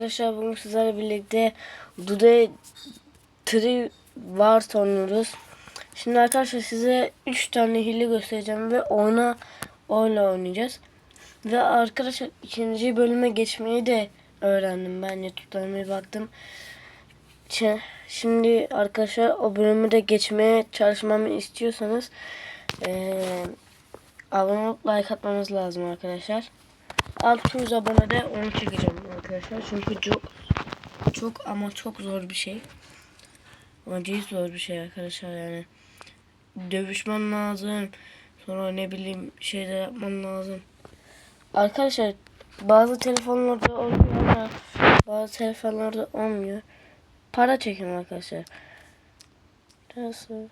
Arkadaşlar bugün sizlerle birlikte Dude Tree var oynuyoruz. Şimdi arkadaşlar size 3 tane hile göstereceğim ve ona oyla oynayacağız. Ve arkadaşlar ikinci bölüme geçmeyi de öğrendim ben YouTube'dan bir baktım. Şimdi arkadaşlar o bölümü de geçmeye çalışmamı istiyorsanız eee abone olup like atmanız lazım arkadaşlar. 600 abonede onu çekeceğim arkadaşlar. Çünkü çok çok ama çok zor bir şey. Acayip zor bir şey arkadaşlar yani. Dövüşman lazım. Sonra ne bileyim şeyler yapman lazım. Arkadaşlar bazı telefonlarda oluyor ama bazı telefonlarda olmuyor. Para çekin arkadaşlar. Nasıl?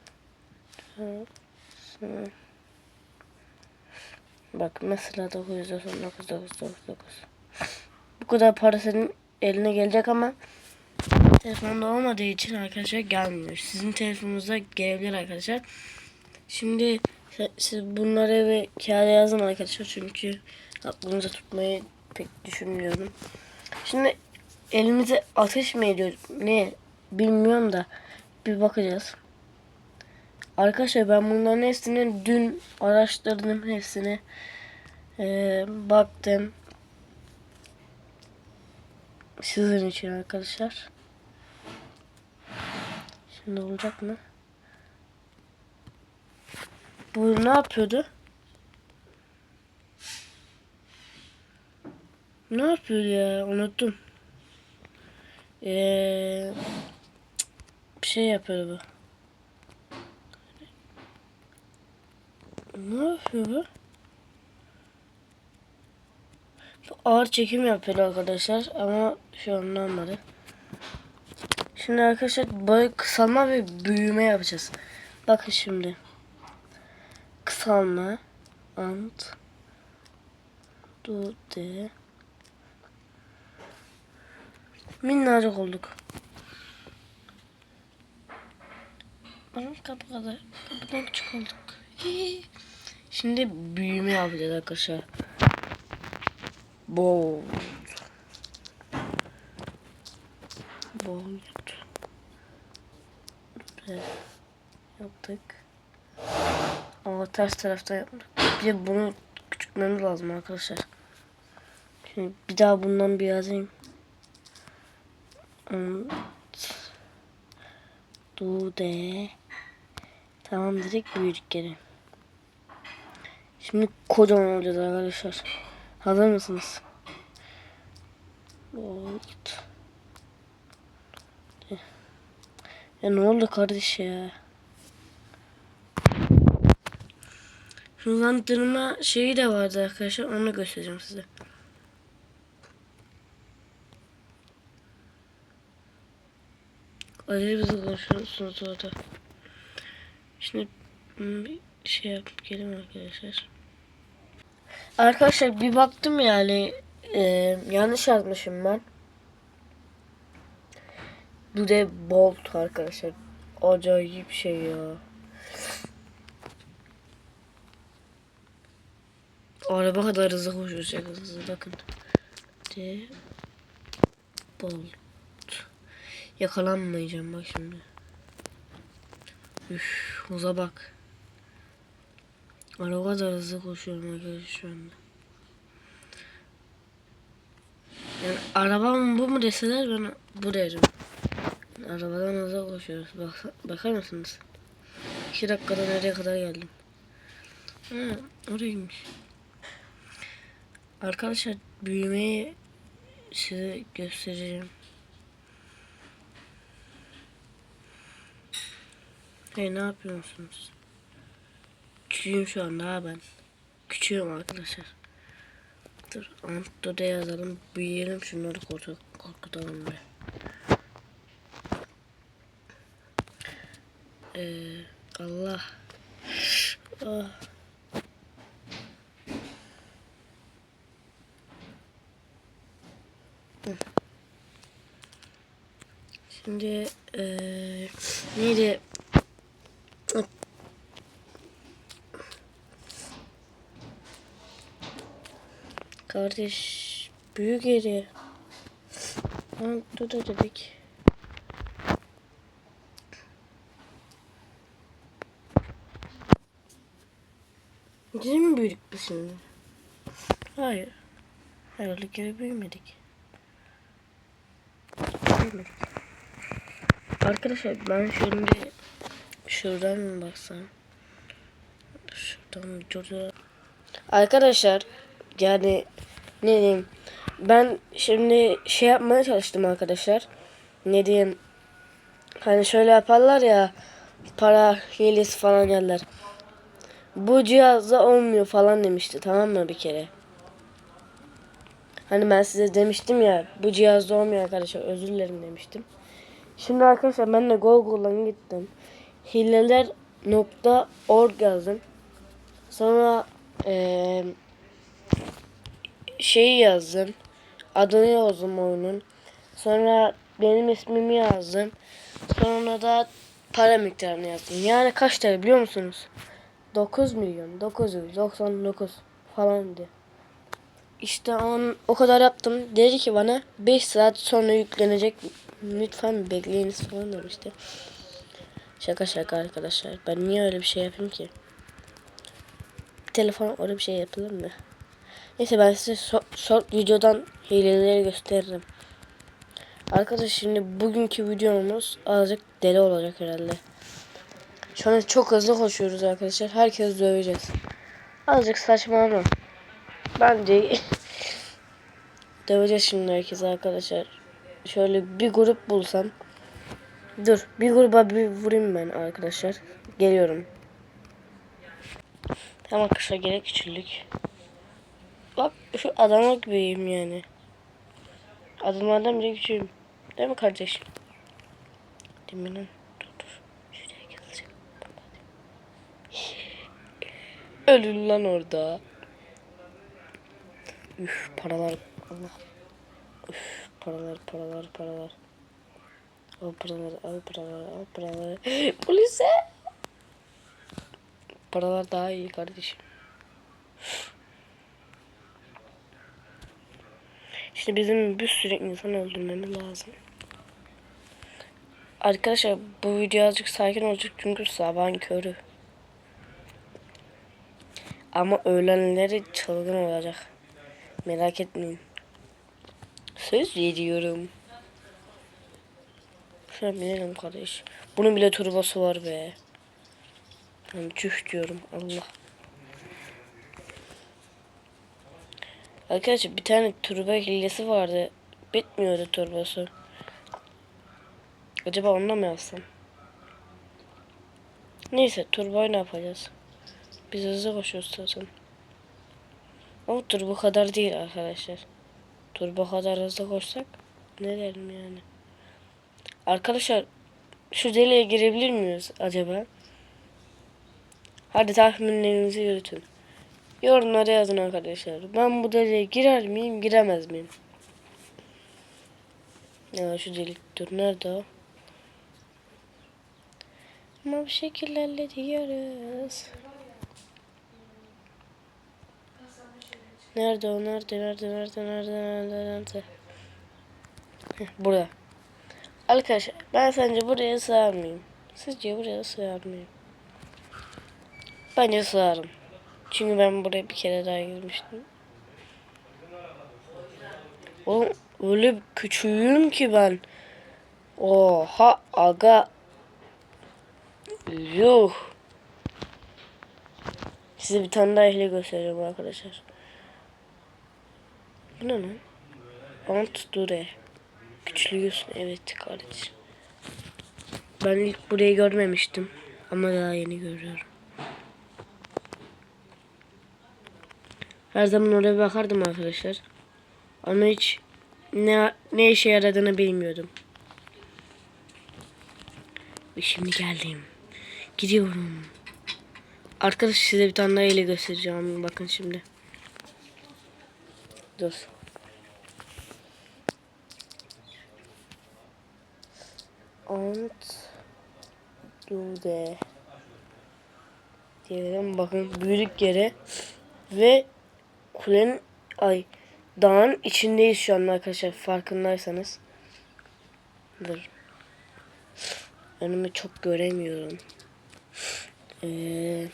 Nasıl? Bak mesela 999 999. Bu kadar para senin eline gelecek ama telefonda olmadığı için arkadaşlar gelmiyor. Sizin telefonunuzda gelebilir arkadaşlar. Şimdi siz bunları eve kağıda yazın arkadaşlar çünkü aklınıza tutmayı pek düşünmüyorum. Şimdi elimize ateş mi ediyor ne bilmiyorum da bir bakacağız. Arkadaşlar ben bunların hepsini dün araştırdım hepsini. Ee, baktım. Sizin için arkadaşlar. Şimdi olacak mı? Bu ne yapıyordu? Ne yapıyordu ya? Unuttum. Ee, bir şey yapıyordu bu. Ne yapıyor bu? Ağır çekim yapıyor arkadaşlar ama şu an olmadı. Şimdi arkadaşlar böyle kısalma ve büyüme yapacağız. Bakın şimdi. Kısalma. Ant. Du de. Minnacık olduk. Ama kapı kadar. Kapıdan küçük. Şimdi büyüme yapacağız arkadaşlar. Bold. Bold. Evet. Yaptık. Ama ters tarafta yaptık. Bir de bunu küçültmemiz lazım arkadaşlar. Şimdi bir daha bundan bir yazayım. Du de. Tamam dedik büyüdük geri. Şimdi kocaman olacağız arkadaşlar. Hazır mısınız? Bolt. Ya ne oldu kardeş ya? Hızlandırma şeyi de vardı arkadaşlar. Onu göstereceğim size. Acayip hızlı konuşuyorsunuz orada. Şimdi şey yapıp gelin arkadaşlar. Arkadaşlar bir baktım yani e, yanlış yazmışım ben. Bu da Bolt arkadaşlar. Acayip şey ya. Araba kadar hızlı koşuyor hızlı bakın. De Bolt. Yakalanmayacağım bak şimdi. Üf, hıza bak. Araba kadar hızlı koşuyorum arkadaşlar şu anda. Yani arabam bu mu deseler ben bu derim. Arabadan hızlı koşuyoruz. Bak, bakar mısınız? 2 dakikada nereye kadar geldim. Ha, oraymış. Arkadaşlar büyümeyi size göstereceğim. Hey ne yapıyorsunuz? Küçüğüm şu anda ha ben. Küçüğüm arkadaşlar. Dur Antdo'da yazalım. Büyüyelim şunları korku korkutalım be. Ee, Allah. Ah. Şimdi eee neydi? Kardeş büyük yeri. Ha, Duda dedik. Gene mi büyüdük biz şimdi? Hayır. Herhalde geri büyümedik. Büyümedik. Arkadaşlar ben şimdi şuradan mı baksam? Şuradan videoda. Arkadaşlar yani ne diyeyim ben şimdi şey yapmaya çalıştım arkadaşlar. Ne diyeyim hani şöyle yaparlar ya para hilesi falan yerler. Bu cihazda olmuyor falan demişti tamam mı bir kere. Hani ben size demiştim ya bu cihazda olmuyor arkadaşlar özür dilerim demiştim. Şimdi arkadaşlar ben de Google'dan gittim. Hileler.org yazdım. Sonra eee şeyi yazdım. Adını yazdım oyunun. Sonra benim ismimi yazdım. Sonra da para miktarını yazdım. Yani kaç TL biliyor musunuz? 9 milyon 999 falan diye. İşte on, o kadar yaptım. Dedi ki bana 5 saat sonra yüklenecek. Lütfen bekleyiniz falan demişti. Şaka şaka arkadaşlar. Ben niye öyle bir şey yapayım ki? Telefon öyle bir şey yapılır mı? Neyse ben size so short videodan hileleri gösteririm. Arkadaşlar şimdi bugünkü videomuz azıcık deli olacak herhalde. Şu an çok hızlı koşuyoruz arkadaşlar. Herkes döveceğiz. Azıcık saçma ama. Bence döveceğiz şimdi herkes arkadaşlar. Şöyle bir grup bulsam. Dur bir gruba bir vurayım ben arkadaşlar. Geliyorum. Tamam kısa gerek küçüldük. Bak şu adama gibiyim yani. Adamlardan bile küçüğüm. Değil mi kardeşim? Değil mi lan? Dur dur. Şuraya geleceğim. Ölün lan orada. Üf paralar. Allah. Üf paralar paralar paralar. Al paraları al paraları al paraları. Polise. Paralar daha iyi kardeşim. İşte bizim bir sürü insan öldürmemiz lazım. Arkadaşlar bu video azıcık sakin olacak çünkü sabahın körü. Ama öğlenleri çılgın olacak. Merak etmeyin. Söz veriyorum. Şuna binelim kardeş. Bunun bile turbası var be. Yani çüş diyorum Allah. Arkadaşlar bir tane turbo hilesi vardı. Bitmiyordu turbası. Acaba onunla mı yapsam? Neyse turboyu ne yapacağız? Biz hızlı koşuyoruz zaten. Ama turbo kadar değil arkadaşlar. Turbo kadar hızlı koşsak ne derim yani. Arkadaşlar şu deliğe girebilir miyiz acaba? Hadi tahminlerinizi yürütün. Yorumlara yazın arkadaşlar. Ben bu deliğe girer miyim, giremez miyim? Ya şu delik dur nerede o? Ama bir şekilde hallediyoruz. Nerede o? Nerede? Nerede? Nerede? Nerede? Nerede? Nerede? Burada. Arkadaşlar ben sence buraya sığar mıyım? Sizce buraya sığar mıyım? Bence sığarım. Çünkü ben buraya bir kere daha girmiştim. Oğlum öyle küçüğüm ki ben. Oha aga. Yuh. Size bir tane daha hile göstereceğim arkadaşlar. Bu ne lan? Ant dure. Küçülüyorsun evet kardeşim. Ben ilk burayı görmemiştim. Ama daha yeni görüyorum. Her zaman oraya bakardım arkadaşlar. Ama hiç ne, ne işe yaradığını bilmiyordum. Ve şimdi geldim. Gidiyorum. Arkadaş size bir tane daha ile göstereceğim. Bakın şimdi. Dur. Ant Dude diyelim bakın büyük yere ve kulenin ay dağın içindeyiz şu an arkadaşlar farkındaysanız. Dur. Önümü çok göremiyorum. Ee.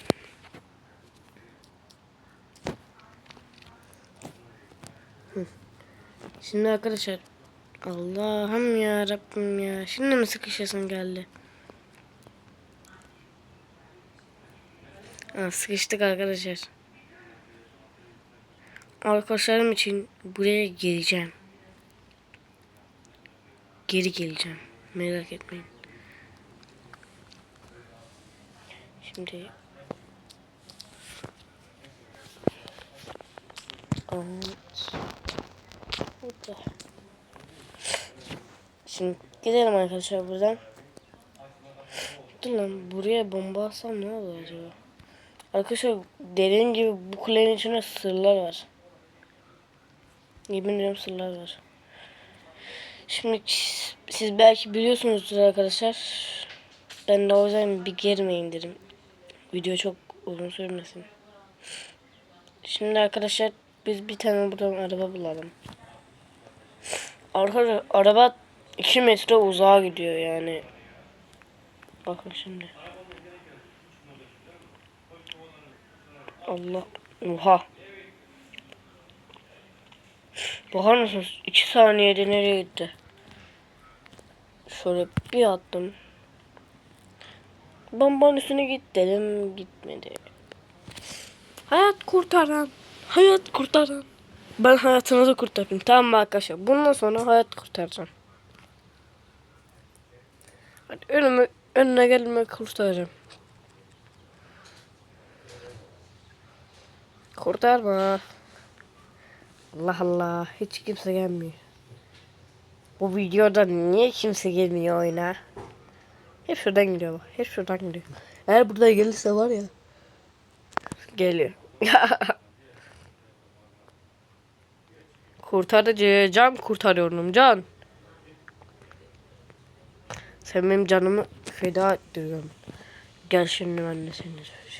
Şimdi arkadaşlar Allah'ım ya Rabbim ya. Şimdi mi sıkışasın geldi? Ha, sıkıştık arkadaşlar. Arkadaşlarım için buraya geleceğim. Geri geleceğim. Merak etmeyin. Şimdi Evet. Burada. Şimdi gidelim arkadaşlar buradan. Dur lan buraya bomba atsam ne olur acaba? Arkadaşlar dediğim gibi bu kulenin içinde sırlar var. Yemin ediyorum sırlar var. Şimdi siz belki biliyorsunuzdur arkadaşlar. Ben de o yüzden bir girmeyin dedim. Video çok uzun sürmesin. Şimdi arkadaşlar biz bir tane buradan araba bulalım. Arkadaşlar araba 2 metre uzağa gidiyor yani. Bakın şimdi. Allah. Oha. Bakar mısınız? 2 saniyede nereye gitti? Şöyle bir attım. Bombanın üstüne git dedim. Gitmedi. Hayat kurtaran. Hayat kurtaran. Ben hayatınızı kurtarayım. Tamam mı arkadaşlar? Bundan sonra hayat kurtaracağım. Hadi önüme, önüne gelme kurtaracağım. Kurtarma. Allah Allah. Hiç kimse gelmiyor. Bu videoda niye kimse gelmiyor oyuna? Hep şuradan gidiyor bak. Hep şuradan gidiyor. Eğer burada gelirse var ya. Geliyor. Kurtarıcı. Can kurtarıyorum can. Sen benim canımı feda ettiriyorsun. Gel şimdi ben de seni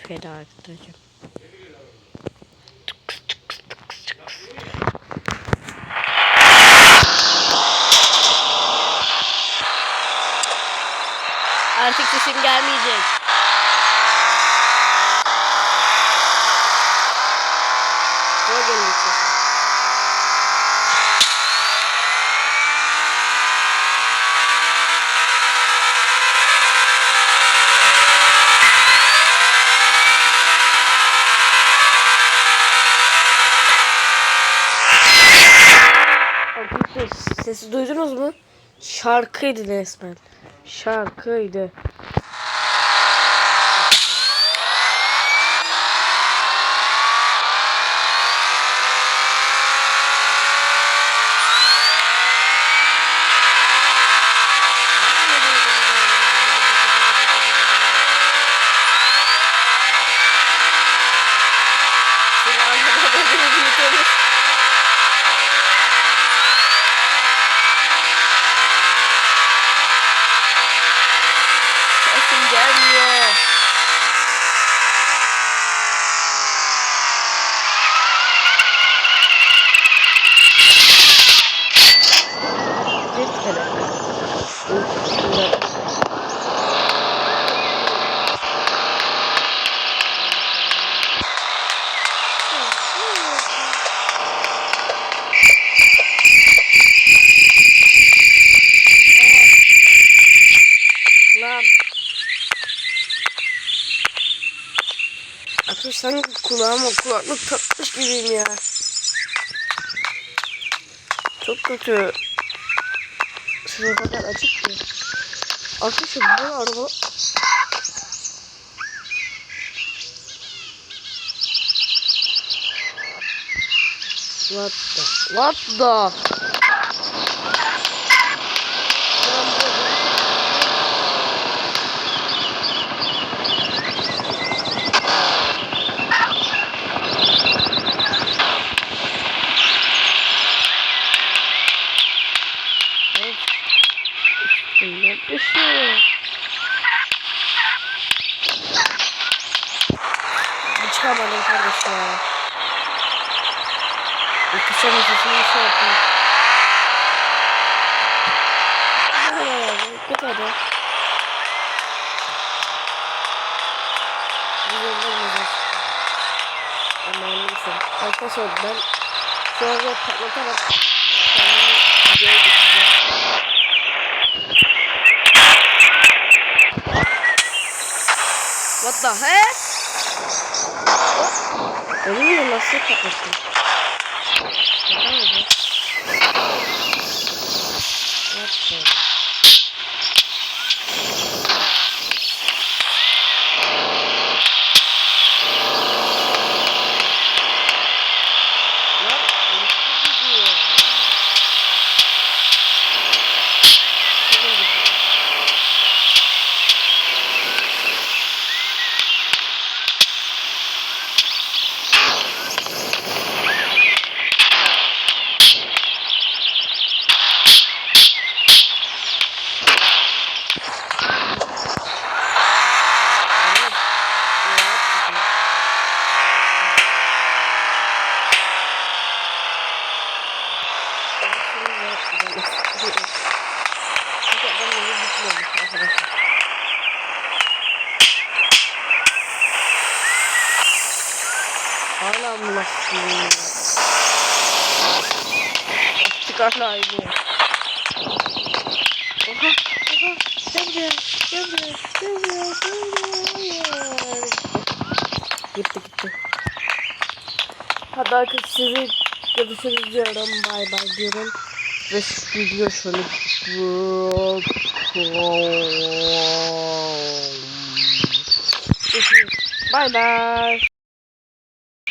feda ettireceğim. Arkadaşlar sesi duydunuz mu? Şarkıydı resmen. Şarkıydı. Sesim gelmiyor. Bir kere. Lan. Arkadaşlar sanki kulağıma kulaklık takmış gibiyim ya. Çok kötü. Şuraya kadar açık ki. Arkadaşlar bu araba... What the? What the? Çıkamadım kardeş ya. Bir kısa nefesini şey yapayım. Git hadi. Güzel olmayacak. Ama neyse. Arkadaşlar ben şu anda patlatarak kendimi videoya What the heck? Ölümü nasıl patlattın? Şaka mı bu? What the? Lan nasıl gidiyor? Şöyle gidiyor. Evet. Evet, gidiyor. Ben şimdi ne yapacağım? Çünkü adam yolu bitmemiş arkadaşlar. Hala mı lastik? Lastik hala aynı. Oha, oha, gel buraya, gel buraya, gel buraya, gel buraya. Gitti gitti. Hadi arkadaşlar sizi görüşürüz diyorum. Bay bay diyorum. Ve video şöyle. Bay bay.